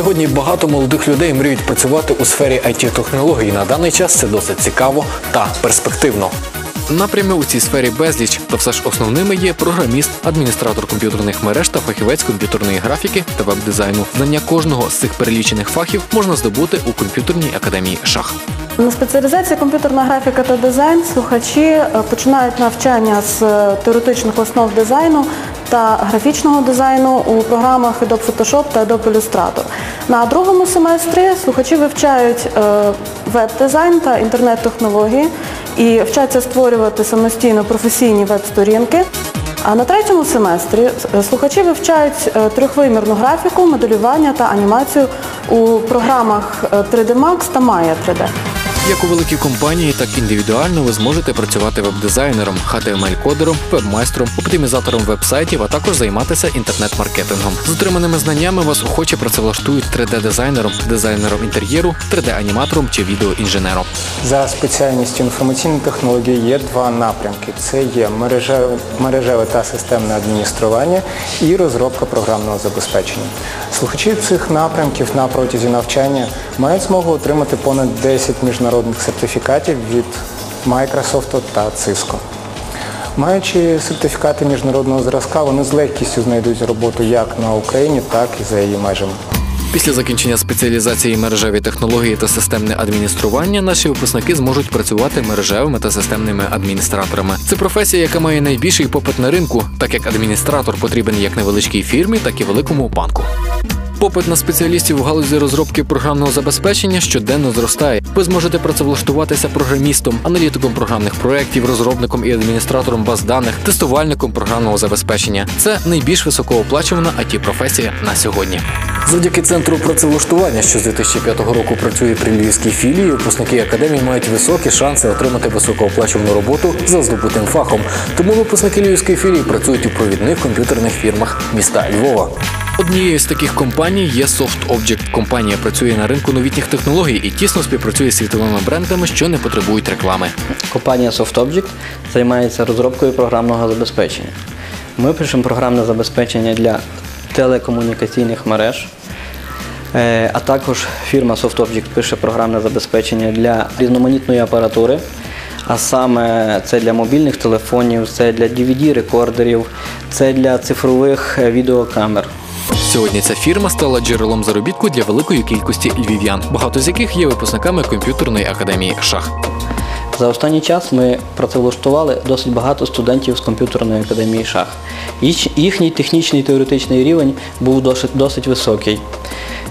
Сьогодні багато молодих людей мріють працювати у сфері it технологій На даний час це досить цікаво та перспективно. Напрями у цій сфері безліч, та все ж основними є програміст, адміністратор комп'ютерних мереж та фахівець комп'ютерної графіки та веб-дизайну. Знання кожного з цих перелічених фахів можна здобути у комп'ютерній академії шах. На спеціалізації комп'ютерна графіка та дизайн слухачі е, починають навчання з е, теоретичних основ дизайну та графічного дизайну у програмах Adobe Photoshop та Adobe Illustrator. На другому семестрі слухачі вивчають е, веб-дизайн та інтернет-технології і вчаться створювати самостійно професійні веб-сторінки. А на третьому семестрі е, слухачі вивчають е, трьохвимірну графіку, моделювання та анімацію у програмах е, 3D Max та Maya 3D. Як у великій компанії, так і індивідуально ви зможете працювати веб-дизайнером, HTML-кодером, веб-майстром, оптимізатором веб-сайтів, а також займатися інтернет-маркетингом. З отриманими знаннями вас охоче працевлаштують 3D-дизайнером, дизайнером інтер'єру, 3D-аніматором чи відеоінженером. За спеціальністю інформаційні технології є два напрямки: це є мережеве, мережеве та системне адміністрування і розробка програмного забезпечення. Слухачі цих напрямків на протязі навчання мають змогу отримати понад 10 міжнародних сертифікатів від Microsoft та Cisco. Маючи сертифікати міжнародного зразка, вони з легкістю знайдуть роботу як на Україні, так і за її межами. Після закінчення спеціалізації мережеві технології та системне адміністрування наші випускники зможуть працювати мережевими та системними адміністраторами. Це професія, яка має найбільший попит на ринку, так як адміністратор потрібен як невеличкій фірмі, так і великому банку. Попит на спеціалістів в галузі розробки програмного забезпечення щоденно зростає. Ви зможете працевлаштуватися програмістом, аналітиком програмних проєктів, розробником і адміністратором баз даних, тестувальником програмного забезпечення. Це найбільш високооплачувана it професія на сьогодні. Завдяки центру працевлаштування, що з 2005 року працює при львівській філії, випускники академії мають високі шанси отримати високооплачувану роботу за здобутим фахом. Тому випускники львівської філії працюють у провідних комп'ютерних фірмах міста Львова. Однією з таких компаній є SoftObject. Компанія працює на ринку новітніх технологій і тісно співпрацює з світовими брендами, що не потребують реклами. Компанія SoftObject займається розробкою програмного забезпечення. Ми пишемо програмне забезпечення для телекомунікаційних мереж, е, а також фірма SoftObject пише програмне забезпечення для різноманітної апаратури, а саме це для мобільних телефонів, це для DVD-рекордерів, це для цифрових е, відеокамер. Сьогодні ця фірма стала джерелом заробітку для великої кількості львів'ян, багато з яких є випускниками комп'ютерної академії шах. За останній час ми працевлаштували досить багато студентів з комп'ютерної академії шах. Їхній технічний теоретичний рівень був досить, досить високий.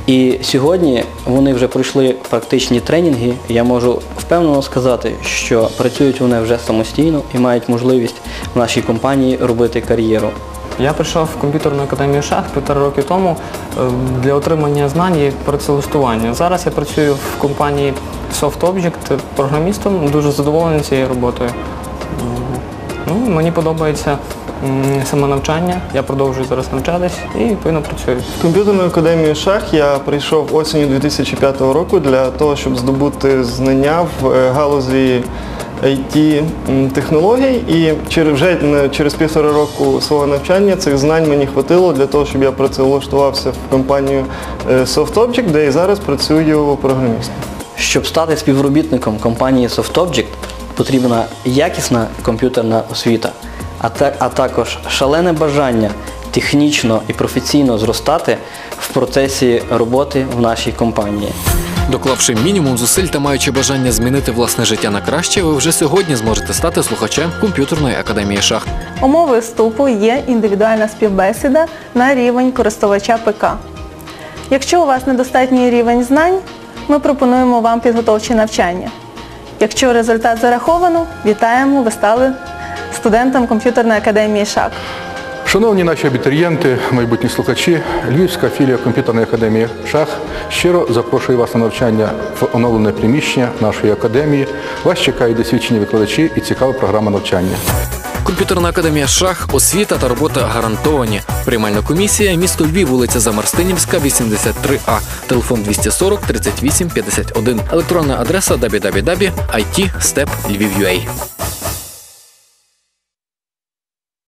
І сьогодні вони вже пройшли практичні тренінги. Я можу впевнено сказати, що працюють вони вже самостійно і мають можливість в нашій компанії робити кар'єру. Я прийшов в комп'ютерну академію шах півтора роки тому е, для отримання знань і працевлаштування. Зараз я працюю в компанії SoftObject програмістом, дуже задоволений цією роботою. Ну, мені подобається саме навчання, я продовжую зараз навчатись і відповідно працюю. В комп'ютерну академію шах я прийшов осінню 2005 року для того, щоб здобути знання в е, галузі IT технологій. І вже через півтора року свого навчання цих знань мені хватило для того, щоб я працевлаштувався в компанію е, SoftObject, де і зараз працюю програмістом. Щоб стати співробітником компанії SoftObject, потрібна якісна комп'ютерна освіта, а, та- а також шалене бажання технічно і професійно зростати в процесі роботи в нашій компанії. Доклавши мінімум зусиль та маючи бажання змінити власне життя на краще, ви вже сьогодні зможете стати слухачем комп'ютерної академії шах. Умовою вступу є індивідуальна співбесіда на рівень користувача ПК. Якщо у вас недостатній рівень знань, ми пропонуємо вам підготовче навчання. Якщо результат зараховано, вітаємо, ви стали студентом комп'ютерної академії ШАК. Шановні наші абітурієнти, майбутні слухачі, Львівська філія комп'ютерної академії Шах щиро запрошує вас на навчання в оновлене приміщення нашої академії. Вас чекають досвідчені викладачі і цікава програма навчання. Комп'ютерна академія шах, освіта та робота гарантовані. Приймальна комісія, місто Львів, вулиця Замарстинівська, 83А, телефон 240 38 51, електронна адреса www.it.step.lviv.ua.